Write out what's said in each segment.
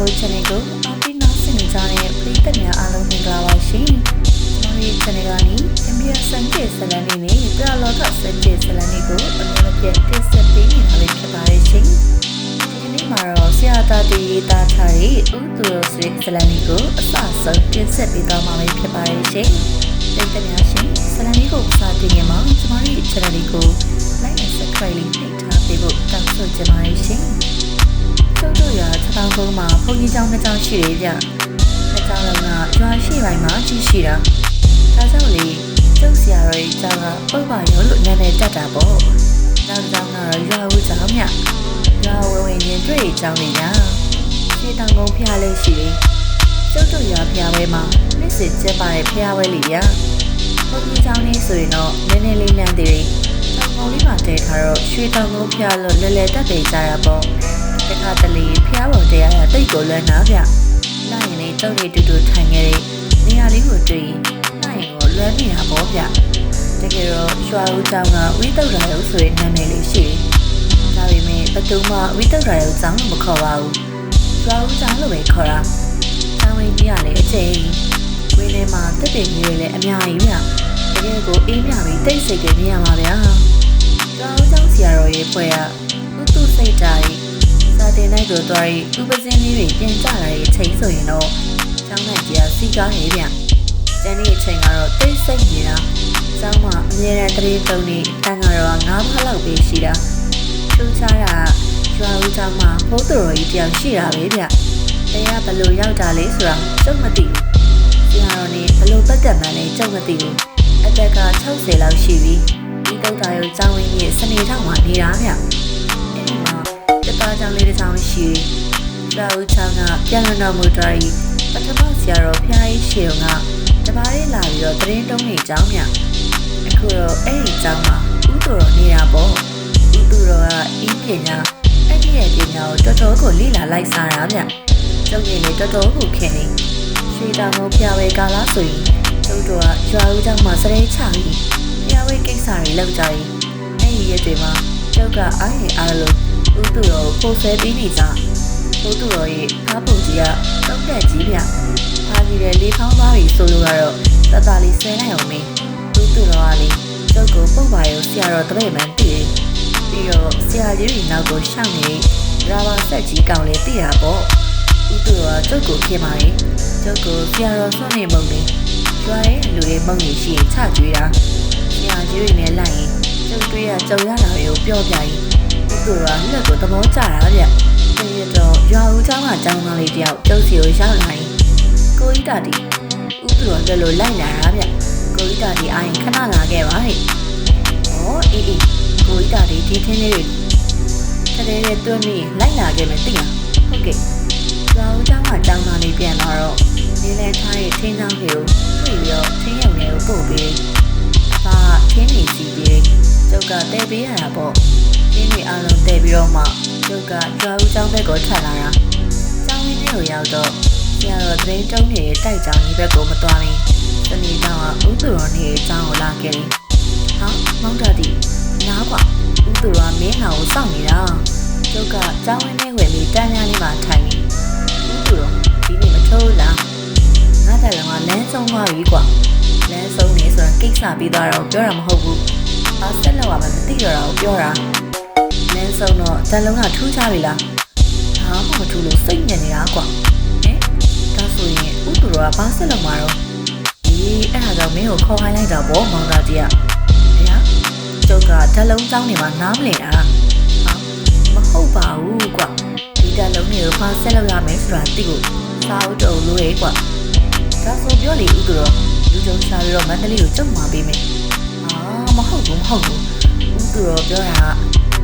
ဖို့ channel ကိုအားပေးနောက်ဆင်နေကြတဲ့ပရိသတ်များအားလုံးမင်္ဂလာပါရှင်။ကျွန်တော်ရဲ့ channel ကနေအမြဲစံကျေဇလန်လေးနဲ့ပြလောကစံကျေဇလန်လေးကိုအမြဲတမ်းတင်ဆက်ပေးနေတာလေးဖြစ်ပါတယ်ရှင်။ဒီနေ့မှာတော့ဆရာသားတီရေးသားထားတဲ့ဥသူရောဆွေဇလန်လေးကိုအစဆုံးတင်ဆက်ပေးသွားမှာဖြစ်ပါတယ်ရှင်။ပရိသတ်များရှင်ဇလန်လေးကိုစတင်ရင်မှာကျွန်တော်ရဲ့ channel လေးကို like and subscribe လေးနှိပ်ထားပေးဖို့တောင်းဆိုချင်ပါတယ်ရှင်။ ဘုန်းကြီးကျောင်းတစ်ကျောင်းရှိတယ်ဗျ။တစ်ကျောင်းလုံးကရွာရှိပိုင်းမှာကြီးရှိတာ။ဒါကြောင့်လေကျုပ်ဆရာတော်ရဲ့ကျောင်းကပုပ္ပါရောလို့နာမည်တက်တာပေါ့။နောက်တစ်ကျောင်းကတော့ရွာဦးကျောင်းမြ။ရွာဝဝင်ရင်တွေ့ရကျောင်းနေညာ။ရှေးတောင်ကုန်းဖျားလေးရှိတယ်။ကျုပ်တို့ရွာဖျားဝဲမှာနှစ်စစ်ကျက်ပါတဲ့ဖျားဝဲလေးဗျ။ဘုန်းကြီးကျောင်းလေးဆိုရင်တော့နည်းနည်းလေးလမ်းသေးတယ်။တောင်ကုန်းလေးမှာတည်ထားတော့ရွှေတောင်ကုန်းဖျားလို့လဲလဲတက်တယ်ကြရပေါ့။ တခါတလေဖျားပေါ်တရားရတိတ်ကိုလွမ်းနာဗျ။နိုင်ရင်လည်းတုတ်ရတူတူထိုင်ခဲ့တဲ့နေရာလေးကိုတွေ့ရင်နိုင်ရင်ကိုလွမ်းနေတာပေါ့ဗျ။တကယ်တော့ရွာဦးကျောင်းကဝိတုဒ္ဓရာရုပ်ဆိုတဲ့နာမည်လေးရှိတယ်။ဒါပေမဲ့ဘသူမှဝိတုဒ္ဓရာရုပ်ကျောင်းလို့မခေါ်ပါဘူး။ရွာဦးကျောင်းလို့ပဲခေါ်တာ။ကျောင်းဝင်းကြီးကလည်းအကျဉ်းဝင်းထဲမှာတက်ပင်ကြီးတွေလည်းအများကြီးဗျ။တကယ်ကိုအေးမြပြီးတိတ်ဆိတ်တယ်မြင်ရပါဗျာ။ကျောင်းကျောင်းဆရာတော်ရဲ့ဖွဲ့ကဥတုစိတ်ဓာတ်စာ တင်လိုက်တော့သွားပြီးဥပစင်းလေးတွေပြင်ကြလာတဲ့အချိန်ဆိုရင်တော့ကျောင်းလိုက်ကြီးကစီကားနေဗျ။ကျန်တဲ့အချိန်ကတော့တိတ်ဆိတ်နေတာ။ကျောင်းမှာအမြဲတမ်းတရေတုံးနေတန်းကတော့ငါးဖက်လောက်ပဲရှိတာ။ထူးခြားတာရွာဦးကျောင်းမှာဘုသူတော်ကြီးတယောက်ရှိတာပဲဗျ။တရားဘလို့ရောက်တာလဲဆိုတာကျုပ်မသိဘူး။ဆရာတော်နေဘလို့ပတ်သက်မှန်းလဲကျုပ်မသိဘူး။အသက်က60လောက်ရှိပြီ။ဒီတုတ်တာရုံကျောင်းဝင်းကြီးစနေထောက်မှာနေတာဗျ။အဲဒီမှာ တသားကြောင်လေးတစ်ချောင်းရှိတယ်။ကျောင်းချောင်းကပြန်လည်တော်မူတော်ကြီးပထမဆရာတော်ဖျားကြီးရှေုံကတပါးလေးလာပြီးတော့တရင်တုံးနေကြောင်းမြ။အခုတော့အဲ့ဒီကျောင်းမှာဥသူတော်နေတာပေါ့။ဥသူတော်ကအင်းပညာအဲ့ဒီရဲ့ပညာကိုတော်တော်ကိုလေ့လာလိုက်စားတာဗျ။ကျုပ်ကြီးလေတော်တော်ကိုခင်နေ။ရွှေတောင်ကိုဖျားဝဲကားလားဆိုရင်ကျုပ်တို့ကရွာဦးကျောင်းမှာစရဲချပြီးဖျားဝဲကိစ္စတွေလုပ်ကြရင်အဲ့ဒီရက်တွေမှာ ကျုပ်ကအားရအားလို့ဥသူတော်ကိုပို့ဆဲပြီးနေကြ။ဥသူတော်ရဲ့ဖားပုံကြီးကတုံးတက်ကြီးဗျ။ဖားကြီးတဲ့လေးဖောင်းသားကြီးဆိုလိုကတော့တတလေးဆဲလိုက်အောင်မင်းဥသူတော်ကလေကျုပ်ကိုပုတ်ပါရောဆရာတော်တပည့်မှန်တည်တယ်။ပြီးတော့ဆရာကြီးတွေနောက်ကိုရှောက်နေရာဘာဆက်ကြီးကောင်လေးတည်တာပေါ့။ဥသူတော်ကကျုပ်ကိုခင်ပါလေ။ကျုပ်ကိုဆရာတော်ဆွနေမုံနေ။ကျွားရဲ့လူတွေမုံနေရှိရင်ချကြွေးတာ။ဆရာကြီးတွေနဲ့လိုက် ရင်ကျုပ်တွေးရကြုံရတာတွေကိုပြောပြရင်ဥသူတော်ကလက်ကိုသဘောကျတာဗျ။ဒီရတော့ရွာဦးချောင်းကကျောင်းသားလေးတယောက်ကျုပ်စီကိုရောက်လာရင်ကိုကြီးတာတီဥသူတော်လည်းလို့လိုက်လာတာဗျ။ကိုကြီးတာတီအားရင်ခဏလာခဲ့ပါဟဲ့။ဩအေးအေးကိုကြီးတာတီဒီထင်းလေးတွေတကယ်လည်းတွန်းနေလိုက်လာခဲ့မယ်သိလား။ဟုတ်ကဲ့။ရွာဦးချောင်းကကျောင်းသားလေးပြန်လာတော့နေလဲထားရဲ့ထင်းချောင်းလေးကိုတွေ့ပြီးတော့ထင်းရုံလေးကိုပို့ပြီးအဖထင်းနေစီပြီး ကျုပ်ကတဲပေးရတာပေါ့။ထင်းတွေအားလုံးတဲပြီးတော့မှကျုပ်ကရွာဦးချောင်းဘက်ကိုထွက်လာတာ။ကျောင်းဝင်းထဲကိုရောက်တော့ဆရာတော်သတင်းတုံးနေတဲ့တိုက်ကျောင်းကြီးဘက်ကိုမသွားရင်တနေ့ကျောင်းကဥသူတော်နေအကြောင်းကိုလာခဲ့တယ်။ဟာမောင်တာတီနားကွာဥသူတော်ကမင်းနာကိုစောင့်နေတာ။ကျုပ်ကကျောင်းဝင်းထဲဝင်ပြီးတန်းများလေးမှာထိုင်နေ။ဥသူတော်ဒီနေ့မထိုးလား။ငါတက်လုံးကလမ်းဆုံးသွားပြီကွာ။လမ်းဆုံးနေဆိုတာကိစ္စပြီးသွားတော့ပြောတာမဟုတ်ဘူး။ အားဆက်လောက်ရမှမသိတော့တာကိုပြောတာ။လမ်းဆုံးတော့ဇလုံးကထူးခြားပြီလား။ဟာမထူးလို့စိတ်ညစ်နေတာကွာ။ဟဲ့ဒါဆိုရင်ဥသူတော်ကဘာဆက်လောက်မှာတော့ဒီအဲ့ဒါကြောင့်မင်းကိုခေါ်ခိုင်းလိုက်တာပေါ့မောင်သားကြီးက။ဗျာကျုပ်ကဓလုံးကျောင်းနေမှာနားမလည်တာ။ဟာမဟုတ်ပါဘူးကွာ။ဒီဓလုံးတွေကိုဘာဆက်လောက်ရမယ်ဆိုတာသိဖို့စာအုပ်တုံလို့ရေကွာ။ဒါဆိုပြောလေဥသူတော်လူကြုံရှာပြီးတော့မန္တလေးကိုကျုံมาပေးမယ်။ဟာမ ဟုတ်ဘူးမဟုတ်ဘူး။ဥသူတော်ပြောတာက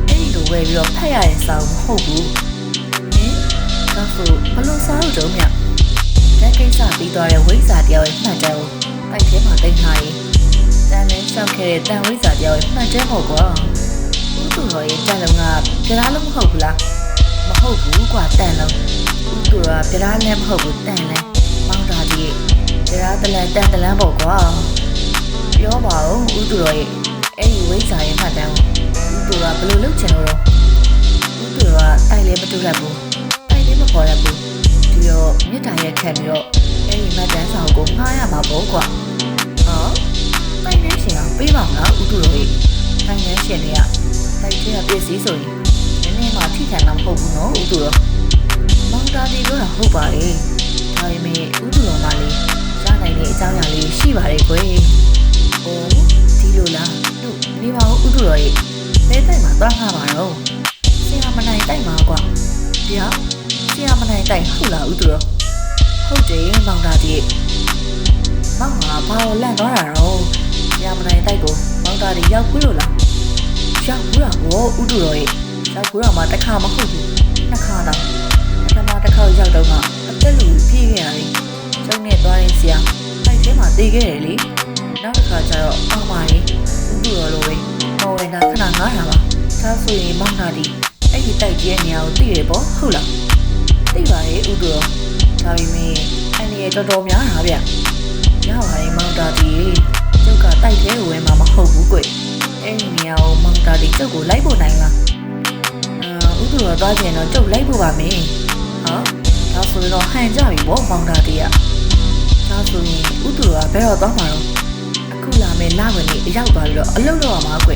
အဲ့ဒီလိုဝယ်ပြီးတော့ဖတ်ရတဲ့စာအုပ်မဟုတ်ဘူး။ဟင်ဒါဆိုဘလို့စာအုပ်တုံးမြတ်တက်ကိစ္စပြီးသွားတဲ့ဝိဇ္ဇာတရားရဲ့မှတ်တမ်းကိုတိုက်ထဲမှာတင်ထားရင်တန်လင်းလျှောက်ခဲ့တဲ့တန်ဝိဇ္ဇာတရားရဲ့မှတ်တမ်းပေါ့ကွာဥသူတော်ရဲ့တန်လုံးကပြရားလုံးမဟုတ်ဘူးလားမဟုတ်ဘူးကွာတန်လုံးဥသူတော်ကပြရားလည်းမဟုတ်ဘူးတန်လည်းမောင်းတာကြီးပြရားတလန်တန်တလန်ပေါ့ကွာပြောပါဦးဥသူတော်ရဲ့ အဲ့ဒီဝိဇ္ဇာရဲ့မှတ်တမ်းကိုဥသူတော်ကဘယ်လိုလုပ်ချင်လို့တော့ဥသူတော်ကတိုက်လည်းမတူတတ်ဘူးတိုက်လည်းမပေါ်တတ်ဘူးမြစ်တာရက်ခတ်ပြီးတော့အဲ့ဒီမတ်တန်းဆောင်ကိုငှားရမှာပေါ့ကွာဟောတိုင်နေရှင်အောင်ပေးပါမလားဥတုတော်ကြီးတိုင်နေရှင်တွေကတိုင်တဲ့ပစ္စည်းဆိုရင်နည်းနည်းမှထိခံတော့မဟုတ်ဘူးနော်ဥတုတော်မောင်တာဒီကတော့ဟုတ်ပါလေဒါပေမဲ့ဥတုတော်မှလေးရနိုင်တဲ့အကြောင်းအရာလေးရှိပါတယ်ကွယ် တုတော်ကြီးလဲတိုင်မှာသွားငှားပါတော့ဆရာမနိုင်တိုင်မှာကွာဒီဟာဆရာမနိုင်တိုင်ဟုတ်လားဥတုတော်ဟုတ်တယ်မောင်တာဒီမောင်ကဘာလို့လန့်သွားတာတော့ဆရာမနိုင်တိုက်ကိုမောင်တာဒီရောက်ဘူးလို့လားရောက်ဘူးလားဟောဥတုတော်ကြီးရောက်ဘူးတော့မှတစ်ခါမဟုတ်ဘူးနှစ်ခါတော့ပထမတစ်ခါရောက်တော့ကအသက်လူပြည့်ခဲ့ရတယ်ကျုံနဲ့သွားရင်ဆရာတိုက်ထဲမှာတေးခဲ့တယ်လေ နောက်တစ်ခါကျတော့အောင်ပါလေဥတုတော်လိုပဲမော်ဝင်တာခဏငားတာပါဒါဆိုရင်မောင်တာဒီအဲ့ဒီတိုက်ကြီးရဲ့နေရာကိုသိတယ်ပေါ့ဟုတ်လားသိပါရဲ့ဥတုတော်ဒါပေမဲ့အနေရတော်တော်များတာဗျရပါတယ်မောင်တာဒီကျုပ်ကတိုက်ထဲကိုဝင်မှာမဟုတ်ဘူးကွအဲ့ဒီနေရာကိုမောင်တာဒီကျုပ်ကိုလိုက်ဖို့နိုင်လားအာဥတုတော်သွားချင်တော့ကျုပ်လိုက်ဖို့ပါမင်းဟာဒါဆိုရင်တော့ဟန်ကြပြီပေါ့မောင်တာဒီကဒါဆိုရင်ဥတုတော်ကဘယ်တော့သွားမှာတော့အ ခုလာမယ်လဝင်ကြီးအရောက်သွားပြီးတော့အလုပ်လုပ်ရမှာကွ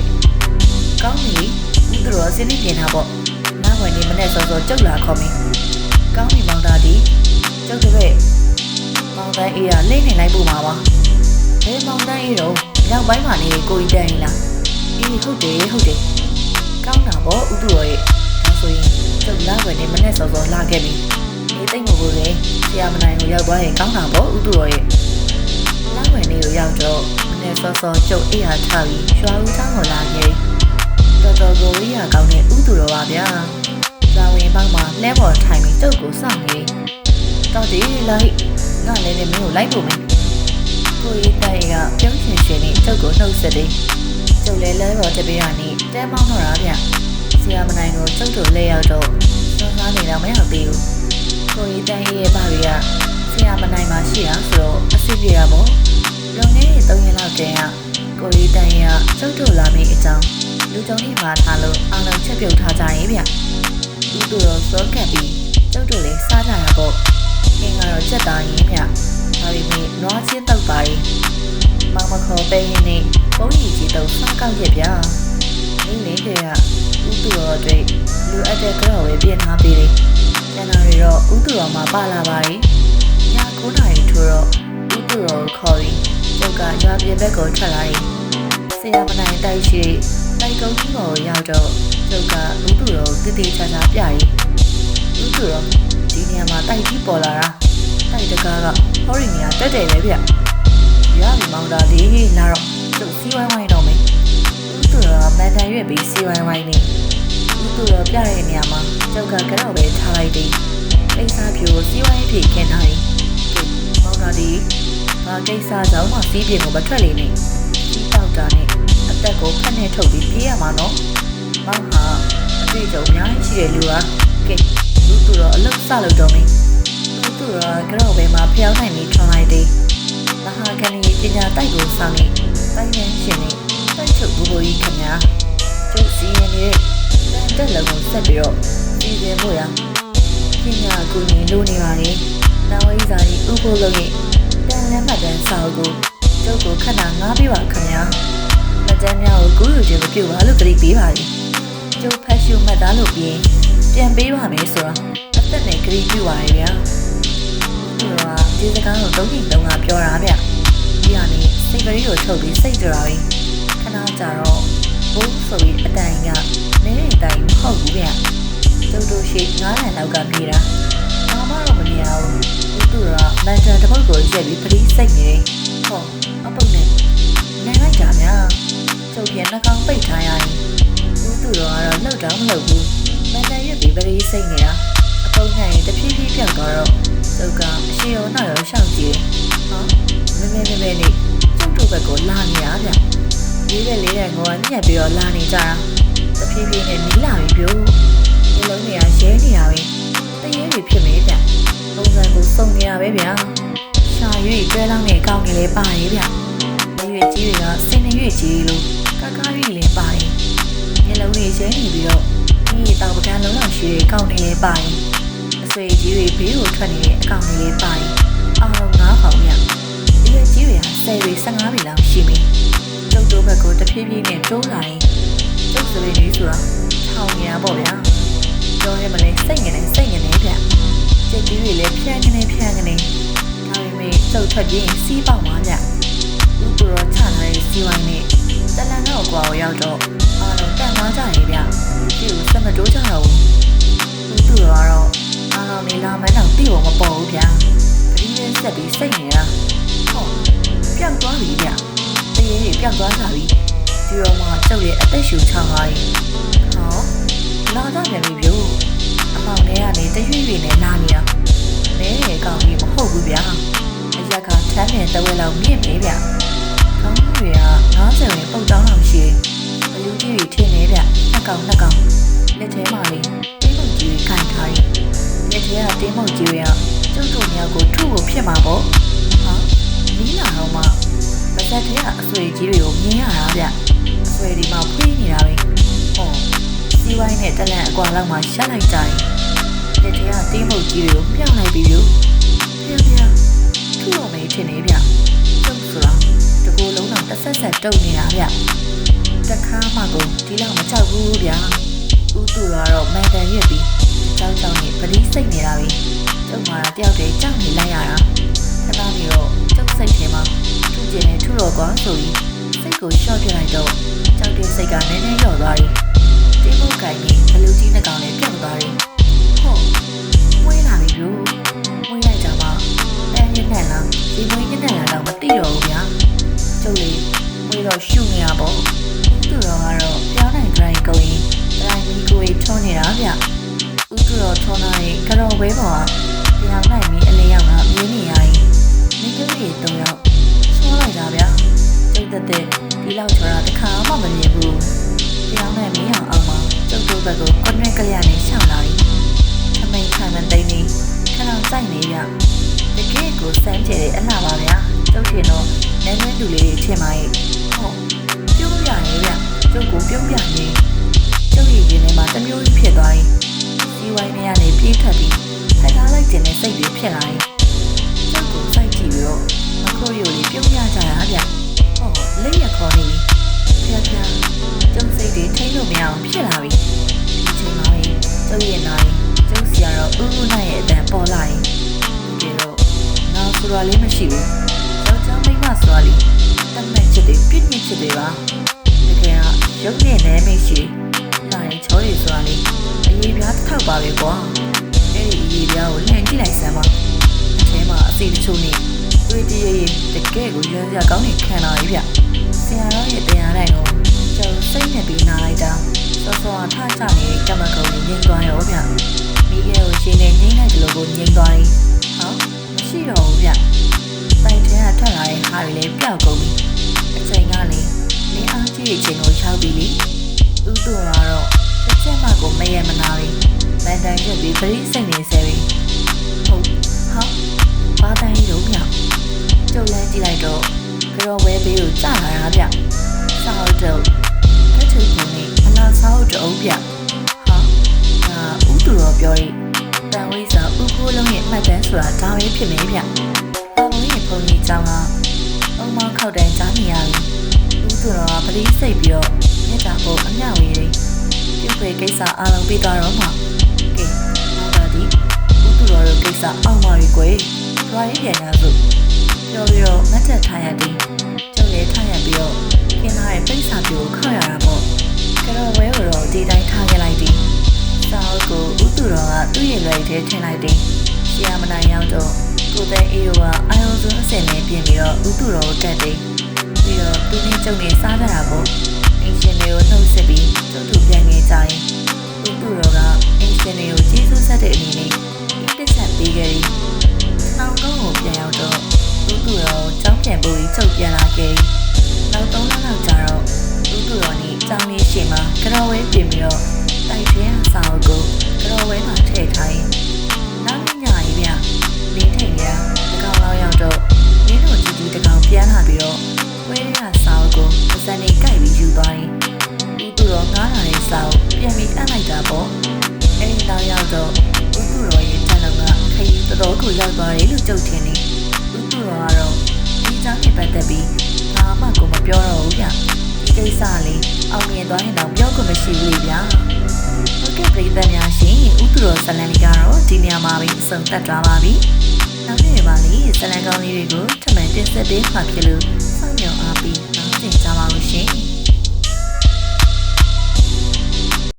ကောင်းပြီဥတုတော်စင်းနေပြင်တာပေါ့လဝင်ကြီးမနဲ့စောစောကျုပ်လာခေါ်မင်းကောင်းပြီမောင်တာဒီကျုပ်တပည့်မောင်တန်းအေးကလိမ့်နေလိုက်ပို့မှာပါဘယ်မောင်တန်းအေးတော့နောက်ပိုင်းမှာနေကိုကြီးတန်းရင်လားအေးဟုတ်တယ်ဟုတ်တယ်ကောင်းတာပေါ့ဥတုတော်ရဲ့ဒါဆိုရင်ကျုပ်လာဝင်နေမနဲ့စောစောလာခဲ့ပြီအေးတိတ်မဟုတ်လေဆရာမနိုင်ကိုရောက်သွားရင်ကောင်းတာပေါ့ဥတုတော်ရဲ့လာဝင်နေကိုရောက်တော့မ နဲ့စောစောကျုပ်အေးဟာထားပြီးရွာဦးချောင်းကိုလာခဲ့တော်တော်ကိုရိယာကောင်းတဲ့ဥတုတော်ပါဗျာဇာဝင်ပေါင်းမှာလဲပေါ်ထိုင်ပြီးကျုပ်ကိုစောင့်နေတော့ဒီလိုက်ငါလည်းလည်းမင်းကိုလိုက်ဖို့မယ်ကိုရီတိုင်ကပြုံးချင်ရှင်နဲ့ကျုပ်ကိုနှုတ်ဆက်တယ်ကျုပ်လည်းလဲပေါ်တပေးရနေတဲမောင်းတော့တာဗျဆရာမနိုင်တော့ကျုပ်တို့လဲရောက်တော့စောစားနေတော့မရောက်သေးဘူးကိုရီတိုင်ရဲ့ဘာတွေကဆရာမနိုင်မှရှိတာဆိုတော့အစ်စ်ပြေတာပေါ့ လွန်ခဲ့တဲ့3ရက်လောက်တည်းကကိုရီတိုင်ကကျုပ်တို့လာမိအကြောင်းလူကြုံနေမှာထားလို့အားလုံးချက်ပြုတ်ထားကြရင်ဗျသူတို့တော့စောကပ်ပြီးကျုပ်တို့လည်းစားကြတာပေါ့အင်းကတော့ချက်သားရင်းဗျဒါပေမဲ့နွားချင်းတောက်ပါရင်မောင်မခေါ်ပဲရင်နဲ့ပုံရီကြီးတော့စားကောက်ရက်ဗျနေနေတဲ့ကဥတူတော်အတွက်လူအပ်တဲ့ကြော်ပဲပြင်ထားပေးတယ်ကျန်တာတွေတော့ဥတူတော်မှာပါလာပါရင်ည9နာရီထိုးတော့ဥတူတော်ကိုခေါ်ပြီး ကျုပ်ကရွာပြင်ဘက်ကိုထွက်လာရင်ဆရာမနိုင်တိုက်ရှိတိုက်ကုန်းကြီးပေါ်ကိုရောက်တော့ကျုပ်ကဥတူတော်ကိုတည်တည်ချာချာပြရင်ဥတူတော်ဒီနေရာမှာတိုက်ကြီးပေါ်လာတာတိုက်တကားကဟောရီနေရာတက်တယ်ပဲဗျရပြီမောင်တာလေးလာတော့ကျုပ်စီးဝိုင်းဝိုင်းတော့မယ်ဥတူတော်ကမန်တန်ရွက်ပြီးစီးဝိုင်းဝိုင်းနေဥတူတော်ပြတဲ့နေရာမှာကျုပ်ကကတော့ပဲထားလိုက်တယ်ကိစ္စဖြူကိုစီးဝိုင်းဖြေခင်းထားတယ်မောင်တာဒီ ဘာကိစ္စကြောင့်မှစီးပြင်ကိုမထွက်လေနဲ့စီးတောက်တာနဲ့အသက်ကိုဖက်နဲ့ထုတ်ပြီးပြေးရမှာနော်မောင်ဟာအတွေ့အကြုံအများကြီးရှိတဲ့လူဟာကဲလူတူတော့အလုပ်စလုပ်တော့မင်းလူတူတော့ကတော့ပဲမှာဖျောင်းနိုင်ပြီးထွန်လိုက်တယ်မဟာကန်ဒီပညာတိုက်ကိုစောင့်နေတိုင်းရန်ရှင်နေတိုက်ချုပ်ဘူဘူကြီးခင်ဗျာကျုပ်စီရင်နေတဲ့တက်လုံးကိုဆက်ပြီးတော့စီစဉ်ဖို့ရပညာကူညီလိုနေပါလေနာဝိဇာကြီးဥဖို့လုံးရဲ့တန် လန်းမှတ်တန်းစာအုပ်ကိုကျုပ်ကိုခဏငားပေးပါခင်ဗျာမတန်းများကိုကူးယူခြင်းမပြုပါလို့ကြိပေးပါလေကျုပ်ဖတ်ရှုမှတ်သားလို့ပြီးရင်ပြန်ပေးပါမယ်ဆိုတာအသက်နဲ့ကြိပြုပါရဲ့ဗျာသူကဒီစကားကိုသုံးကြိမ်သုံးကပြောတာဗျဒီကနေစိတ်ကလေးကိုထုတ်ပြီးစိတ်ကြတာပဲခဏကြာတော့ဘိုးဆိုပြီးအတိုင်ကနည်းနေတိုင်မဟုတ်ဘူးဗျကျုပ်တို့ရှိ9လလောက်ကပြေးတာဘာမှတော့မမြင်ရဘူး သူကမန်တန်တစ်ပုတ်ကိုရက်ပြီးပရိစိတ်နေတယ်ဟောအပုတ်နဲ့နိုင်လိုက်တာများကျုပ်ပြန်နှကောင်ပိတ်ထားရရင်ဦးသူတော်ကတော့လှုပ်တော့မလှုပ်ဘူးမန်တန်ရက်ပြီးပရိစိတ်နေတာအပုတ်နဲ့တဖြည်းဖြည်းပြောက်သွားတော့ကျုပ်ကအရှိရောနောက်ရောရှောက်ကြည့်ဟောမမဲမမဲနဲ့ကျုပ်တို့ဘက်ကိုလာနေတာဗျလေးတဲ့လေးတဲ့ငေါ်ညက်ပြီးတော့လာနေကြတာတဖြည်းဖြည်းနဲ့နီးလာပြီပြို့ဒီလုံးတွေကရဲနေတာပဲတရေတွေဖြစ်နေဗျ ပုံစံကိုစုံနေတာပဲဗျာရှာရွေတွဲလောင်းနဲ့ကောင်းနေလဲပါရဲ့ဗျရွေကြီးတွေကစင်နေရွေကြီးလို့ကကားရွေလည်းပါရဲ့မျက်လုံးတွေရဲနေပြီးတော့ဒီတောင်ပကန်းလုံးလောက်ရှိတဲ့ကောင်းနေလဲပါရဲ့အစဆွေကြီးတွေဘေးကိုထွက်နေတဲ့အကောင်လေးပါရင်အားလုံးငါးကောင်မြဒီရကြီးတွေဟာဆယ်တွေ15ပြီလောက်ရှိပြီကျုပ်တို့ဘက်ကိုတဖြည်းဖြည်းနဲ့တိုးလာရင်ကျုပ်စပင်းလေးဆိုတာထောင်ညာပေါ့ဗျာပြောရမလဲစိတ်ငနေစိတ်ငနေဗျ ကျက်ကြီးတွေလည်းဖြန်းကနေဖြန်းကနေဒါပေမဲ့ကျုပ်ထွက်ပြီးရင်စီးပေါက်သွားဗျဥပရောချလာတဲ့စီဝိုင်းနဲ့တလန်တော့ကွာကိုရောက်တော့အားလုံးတန်သွားကြရေဗျဒီကိုစက်မတိုးကြတော့ဘူးသူတို့ကတော့အားလုံးနေလာမန်းတော့တိဖို့မပေါ်ဘူးဗျာပရိယဆက်ပြီးစိတ်နေတာဟောပြောက်သွားပြီဗျတရေတွေပြောက်သွားကြပြီဒီတော့မှကျုပ်ရဲ့အသက်ရှူချောင်းသွားပြီဟောလာကြပြန်ပြီဗျ အမောင်ထဲကနေတရွေ့ရွေ့နဲ့လာနေတာနဲရဲ့ကောင်ကြီးမဟုတ်ဘူးဗျာအရက်ကထမ်းတယ်တဝဲလောက်မြင့်နေဗျကောင်းကြီးတွေက90ရင်ပုတ်တောင်းလောက်ရှိတယ်ဘလူးကြီးတွေထင်းနေဗျနှစ်ကောင်နှစ်ကောင်လက်ထဲမှာလေးတင်းမုတ်ကြီးတွေခိုင်ထားတယ်လက်ထဲကတင်းမုတ်ကြီးတွေကကျုပ်တို့မြောက်ကိုထုဖို့ဖြစ်မှာပေါ့ဟာနီးလာတော့မှပါဇက်ထဲကအဆွေကြီးတွေကိုမြင်ရတာဗျအဆွေဒီမှာဖွေးနေတာပဲဟော စီးဝိုင်းနဲ့တလန့်အကွာလောက်မှရှက်လိုက်ကြတယ်လက်ထဲကတင်းမုတ်ကြီးတွေကိုမြောက်လိုက်ပြီဗျဖျားဖျားထုတော့မေးထင်နေဗျကျုပ်ဆိုတာတကူလုံးတော့တစ်ဆက်ဆက်တုံနေတာဗျတခါမှကိုဒီလောက်မကြောက်ဘူးဗျာဥတူကတော့မန်တန်ရွက်ပြီးကြောက်ကြောက်နေပတိစိတ်နေတာပဲကျုပ်မှာတယောက်တည်းကြောက်နေလိုက်ရတာခဏနေတော့ကျုပ်စိတ်ထဲမှာထုကျင်နေထုတော့ကွာဆိုပြီးစိတ်ကိုရှော့ပြလိုက်တော့ကြောက်တဲ့စိတ်ကနည်းနည်းလျော့သွားတ ယ်တိမုတ်ကင်ကြီးဘလူးကြီးနှစ်ကောင်နဲ့ပြုတ်သွားတယ်ဟုတ်မွေးလာပြီဘလို့မွေးလိုက်ကြမှာတန်းရနဲ့လားဒီမွေးရနဲ့လားတော့မသိတော့ဘူးဗျာကျုပ်လေးမွေးတော့ရှုနေရပေါ့သူတော်ကတော့ပြောင်းနိုင်ကြိုင်ကိုရင်တိုင်းမီကိုကြီးထုံးနေတာဗျဥသူတော်ထုံးလာရင်ကတော့ဝဲပေါ်ကပြောင်းနိုင်ပြီးအလေးရောက်တာမြင်းနေရရင်မိကလေးတုံးရောက်ချောလိုက်တာဗျာကျုပ်တက်တဲ့ဒီလောက်ချောတာတခါမှမမြင်ဘူး ပြောင်းနိုင်မင်းအောင်အောင်မှာကျုပ်တို့ဘက်ကိုကွန်ရက်ကလေးနဲ့ရှောင်းလာပြီအမိန်ခံမသိနေခဏစိုက်နေဗျတကယ်ကိုစမ်းကြတယ်အလားပါဗျာကျုပ်ထင်တော့နည်းနည်းလူလေးတွေထင်ပါရဲ့ဟုတ်ပြုံးပြရင်ဗျကျုပ်ကိုပြုံးပြရင်ကျုပ်ရဲ့ရင်ထဲမှာတစ်မျိုးကြီးဖြစ်သွားရင်ဒီဝိုင်းထဲကနေပြေးထွက်ပြီးထိုက်ထားလိုက်ခြင်းနဲ့စိတ်တွေဖြစ်လာရင် ချို့နဲ့တွေ့တည်ရည်တကယ်ကိုရွံ့စရာကောင်းနေခံလာပြီဗျဆရာတော်ရဲ့တရားတိုင်းကိုကျွန်တော်စိတ်နဲ့ပြီးနားလိုက်တာစောစောအထချနေတဲ့ကမ္မကုံကိုငြိမ်သွားရောဗျမိခဲကိုရှင်းနေငြိမ်လိုက်တယ်လို့ကိုငြိမ်သွားရင်ဟောမရှိတော့ဘူးဗျတိုင်ထဲကထွက်လာတဲ့ဟာတွေလည်းပျောက်ကုန်ပြီအချိန်ကလည်းလင်းအားကြီးရဲ့ချိန်ကိုရောက်ပြီလေဥတူကတော့တစ်ချက်မှကိုမရမနာပြီမန်တန်ချက်ပြီးပရိစိတ်နေစေပြီ ဝဲဘေးကိုကြာလာတာဗျစောက်တော့တစ်ထုပ်ကုန်နေအလားစောက်တော့ဗျဟာဒါဥတူတော့ပြောရင်တန်ဝိစာဥခိုးလုံးရဲ့အမှတ်တမ်းဆိုတာဒါပဲဖြစ်မယ်ဗျ။အမွေးရဲ့ဘုံကြီးကြောင်းကအုံမောင်းခောက်တန်းကြားနေရပြီ။ဥတူတော့ကပတိစိတ်ပြီးတော့မြတ်တာကိုအမျှဝေးတယ်။ပြုတ်ပေကိစ္စအားလုံးပြီးသွားတော့မှကဲနောက်တော့ဒီဥတူတော်တို့ကိစ္စအောက်မှာပြီကွယ်။တွားရေးပြန်ရစို့ပြောပြီးတော့ငတ်တက်ထားရသည်။ကျုပ် လည်းထားရပြီးတော့ခင်းထားတဲ့ပိတ်စာပြိုကိုခောက်ရတာပေါ့။ကြတော့ဝဲကိုတော့ဒီတိုင်းထားခဲ့လိုက်သည်။စာအုပ်ကိုဥတူတော်ကသူ့ရဲ့လွယ်ထဲထည့်လိုက်သည်။ဆီယာမနိုင်ရောက်တော့ကိုတဲ့အေးတို့ကအာယုံစွန်းအစင်နဲ့ပြင်ပြီးတော့ဥတူတော်ကိုတက်သည်။ပြီးတော့သူနဲ့ကျုပ်နဲ့စားကြတာပေါ့။အင်ရှင်တွေကိုနှုတ်ဆက်ပြီးကျုပ်တို့ပြန်နေကြရင်ဥတူတော်ကအင်ရှင်တွေ တဲ့စာအုပ်ပြန်ပြီးအပ်လိုက်တာပေါ့အဲဒီနောက်ရောက်တော့ဥတူတော်ရဲ့တန်တော်တော်ကိုရောက်သွားတယ်လို့ကြုတ်ထင်နေဦးသူတော်ကတော့ဒီကြောင့်နဲ့ပတ်သက်ပြီးဘာမှကိုမပြောတော့ဘူးဗျဒီကိစ္စလေးအောင်မြင်သွားရင်တော့ပြောခွင့်မရှိဘူးလေဗျာဟုတ်ကဲ့ပြည်သက်များရှင်ဦးသူတော်ဇလန်လေးကတော့ဒီနေရာမှာပဲအဆုံးသတ်သွားပါပြီနောက်နေ့ပါလေဇလန်ကောင်းလေးတွေကိုထပ်မံတင်ဆက်ပေးမှာဖြစ်လို့စောင့်မျှော်အားပေးနားဆင်ကြပါလို့ရှင်